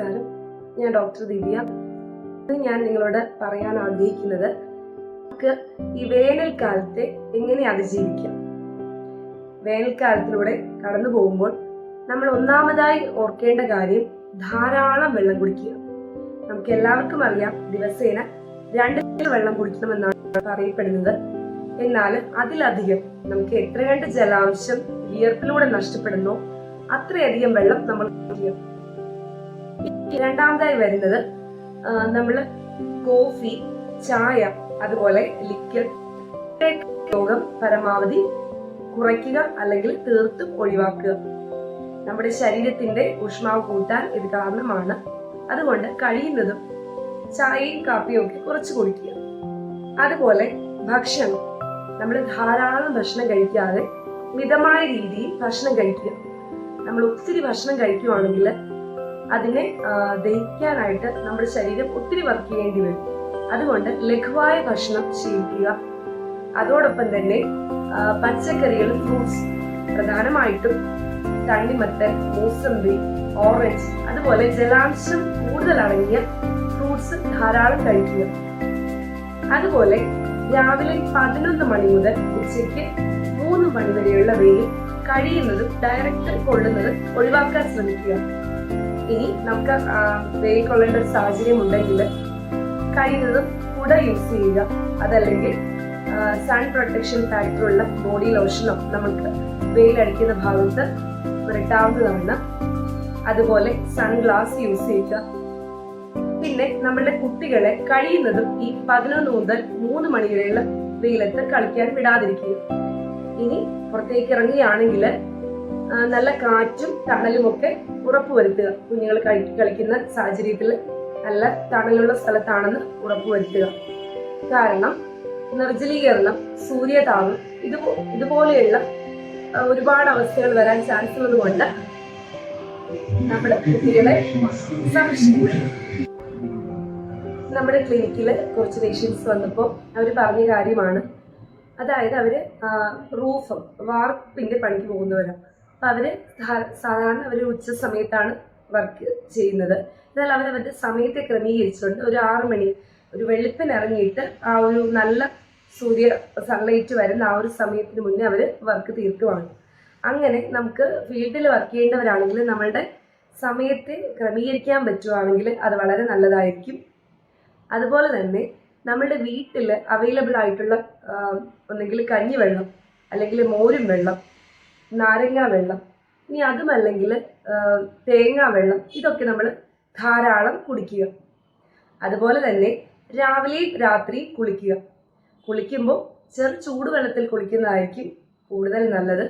നമസ്കാരം. ഞാൻ ഡോക്ടർ ദിവ്യ. ഇന്ന് ഞാൻ നിങ്ങളോട് പറയാൻ ആഗ്രഹിക്കുന്നത് നമുക്ക് ഈ വേനൽക്കാലത്തെ എങ്ങനെ അതിജീവിക്കാം? വേനൽക്കാലത്തിലൂടെ കടന്നു പോകുമ്പോൾ നമ്മൾ ഒന്നാമതായി ഓർക്കേണ്ട കാര്യം ധാരാളം വെള്ളം കുടിക്കുക. നമുക്ക് എല്ലാവർക്കും അറിയാം ദിവസേന രണ്ട് ലിറ്റർ വെള്ളം കുടിക്കണമെന്നാണ് പറയപ്പെടുന്നത്. എന്നാൽ അതിലധികം നമുക്ക് എത്ര കണ്ട് ജലാംശം വിയർപ്പിലൂടെ നഷ്ടപ്പെടുന്നോ അത്രയധികം വെള്ളം നമ്മൾ കുടിക്കുക. രണ്ടാമതായി വരുന്നത് നമ്മൾ കോഫി ചായ അതുപോലെ ലിക്വിഡ് രോഗം പരമാവധി കുറയ്ക്കുക അല്ലെങ്കിൽ തീർത്തും ഒഴിവാക്കുക. നമ്മുടെ ശരീരത്തിന്റെ ഊഷ്മാവ് കൂട്ടാൻ ഇത് കാരണമാണ്. അതുകൊണ്ട് കഴിയുന്നതും ചായയും കാപ്പിയും ഒക്കെ കുറച്ച് കുടിക്കുക. അതുപോലെ ഭക്ഷണം. നമ്മൾ ധാരാളം ഭക്ഷണം കഴിക്കാതെ മിതമായ രീതിയിൽ ഭക്ഷണം കഴിക്കുക. നമ്മൾ ഒത്തിരി ഭക്ഷണം കഴിക്കുകയാണെങ്കിൽ അതിനെ ദഹിക്കാനായിട്ട് നമ്മുടെ ശരീരം ഒത്തിരി വർക്ക് ചെയ്യേണ്ടി വരും. അതുകൊണ്ട് ലഘുവായ ഭക്ഷണം ശീലിക്കുക. അതോടൊപ്പം തന്നെ പച്ചക്കറികളും ഫ്രൂട്ട്സ് പ്രധാനമായിട്ടും തണ്ണിമത്തൻ മൂസമ്പി ഓറഞ്ച് അതുപോലെ ജലാംശം കൂടുതൽ അടങ്ങിയ ഫ്രൂട്ട്സ് ധാരാളം കഴിക്കുക. അതുപോലെ രാവിലെ പതിനൊന്ന് മണി മുതൽ ഉച്ചയ്ക്ക് മൂന്ന് മണി വരെയുള്ള വെയിൽ കഴിയുന്നതും ഡയറക്റ്റ് കൊള്ളുന്നതും ഒഴിവാക്കാൻ ശ്രമിക്കുക. ഇനി നമുക്ക് ആ, വെയിൽ കൊള്ളേണ്ട ഒരു സാഹചര്യം ഉണ്ടെങ്കിൽ കഴിയുന്നതും കുട യൂസ് ചെയ്യുക. അതല്ലെങ്കിൽ സൺ പ്രൊട്ടക്ഷൻ ഫാക്ടറുള്ള ബോഡി ലോഷനോ നമുക്ക് വെയിലടിക്കുന്ന ഭാഗത്ത് പുരട്ടാവുന്നതാണ് അതുപോലെ സൺഗ്ലാസ് യൂസ് ചെയ്യുക. പിന്നെ നമ്മുടെ കുട്ടികളെ കഴിയുന്നതും ഈ പതിനൊന്ന് മുതൽ മൂന്ന് മണി വരെയുള്ള വെയിലത്ത് കളിക്കാൻ വിടാതിരിക്കുക. ഇനി പുറത്തേക്ക് ഇറങ്ങുകയാണെങ്കിൽ നല്ല കാറ്റും തണലും ഒക്കെ ഉറപ്പുവരുത്തുക. കുഞ്ഞുങ്ങൾ കളി കളിക്കുന്ന സാഹചര്യത്തിൽ നല്ല തണലുള്ള സ്ഥലത്താണെന്ന് ഉറപ്പുവരുത്തുക. കാരണം നിർജലീകരണം സൂര്യതാപം ഇതുപോ ഇതുപോലെയുള്ള ഒരുപാട് അവസ്ഥകൾ വരാൻ ചാൻസ് ഉള്ളത് കൊണ്ട് നമ്മുടെ കുട്ടികളെ നമ്മുടെ ക്ലിനിക്കിൽ കുറച്ച് പേഷ്യൻസ് വന്നപ്പോൾ അവർ പറഞ്ഞ കാര്യമാണ്. അതായത് അവർ റൂഫ് വാർപ്പിന്റെ പണിക്ക് പോകുന്നവരാണ് അപ്പം അവർ സാധാരണ അവർ ഉച്ച സമയത്താണ് വർക്ക് ചെയ്യുന്നത്. എന്നാൽ അവർ അവരുടെ സമയത്തെ ക്രമീകരിച്ചുകൊണ്ട് ഒരു ആറ് മണി ഒരു വെളുപ്പിന് ഇറങ്ങിയിട്ട് ആ ഒരു നല്ല സൂര്യ സൺലൈറ്റ് വരുന്ന ആ ഒരു സമയത്തിന് മുന്നേ അവർ വർക്ക് തീർക്കുവാണ്. അങ്ങനെ നമുക്ക് ഫീൽഡിൽ വർക്ക് ചെയ്യേണ്ടവരാണെങ്കിൽ നമ്മളുടെ സമയത്തെ ക്രമീകരിക്കാൻ പറ്റുവാണെങ്കിൽ അത് വളരെ നല്ലതായിരിക്കും. അതുപോലെ തന്നെ നമ്മുടെ വീട്ടിൽ അവൈലബിൾ ആയിട്ടുള്ള ഒന്നെങ്കിൽ കഞ്ഞിവെള്ളം അല്ലെങ്കിൽ മോരും വെള്ളം നാരങ്ങ വെള്ളം ഇനി അതുമല്ലെങ്കിൽ തേങ്ങാ വെള്ളം ഇതൊക്കെ നമ്മൾ ധാരാളം കുടിക്കുക. അതുപോലെ തന്നെ രാവിലെയും രാത്രിയും കുളിക്കുക. കുളിക്കുമ്പോൾ ചെറു ചൂടുവെള്ളത്തിൽ കുളിക്കുന്നതായിരിക്കും കൂടുതൽ നല്ലത്.